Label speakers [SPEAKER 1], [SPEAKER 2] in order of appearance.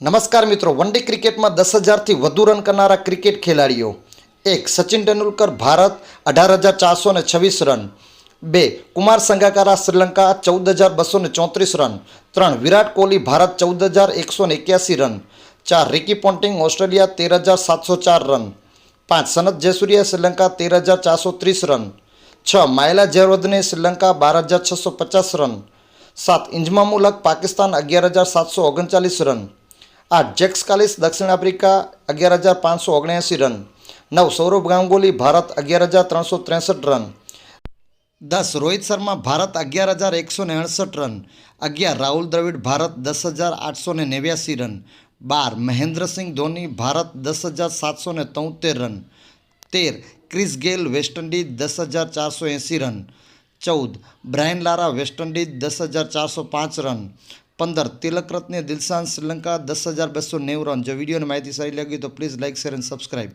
[SPEAKER 1] નમસ્કાર મિત્રો one day ક્રિકેટમાં દસ હજારથી વધુ રન કરનારા ક્રિકેટ ખેલાડીઓ એક સચિન તેંડુલકર ભારત અઢાર હજાર ચારસો ને છવ્વીસ રન બે કુમાર સંગાકારા શ્રીલંકા ચૌદ હજાર બસો ને ચોત્રીસ રન ત્રણ વિરાટ કોહલી ભારત ચૌદ હજાર એકસો ને એક્યાસી રન ચાર રિકી પોન્ટિંગ ઓસ્ટ્રેલિયા તેર હજાર સાતસો ચાર રન પાંચ સનત જયસૂર્યા શ્રીલંકા તેર હજાર ચારસો ત્રીસ રન છ માયલા જયવર્ધને શ્રીલંકા બાર હજાર છસો પચાસ રન સાત ઇન્જમામુલક પાકિસ્તાન અગિયાર હજાર સાતસો ઓગણચાલીસ રન આઠ જેક્સ કાલિસ દક્ષિણ આફ્રિકા અગિયાર હજાર પાંચસો ઓગણ્યાસી રન. નવ સૌરભ ગાંગુલી ભારત અગિયાર હજાર ત્રણસો ત્રેસઠ રન. દસ રોહિત શર્મા ભારત અગિયાર હજાર એકસો ને રન. અગિયાર રાહુલ દ્રવિડ ભારત દસ હજાર આઠસો ને નેવ્યાસી રન. બાર મહેન્દ્રસિંહ ધોની ભારત દસ હજાર સાતસો ને રન. તેર ક્રિસ ગેલ વેસ્ટ ઇન્ડિઝ દસ હજાર ચારસો એંસી રન. ચૌદ બ્રાયન લારા વેસ્ટ ઇન્ડિઝ દસ હજાર ચારસો પાંચ રન. પંદર તિલક રત્ને દિલશાન શ્રીલંકા દસ હજાર બસો નેવું રન જો વિડીયોની માહિતી સારી લાગી તો પ્લીઝ લાઇક શેર અને સબસ્ક્રાઈબ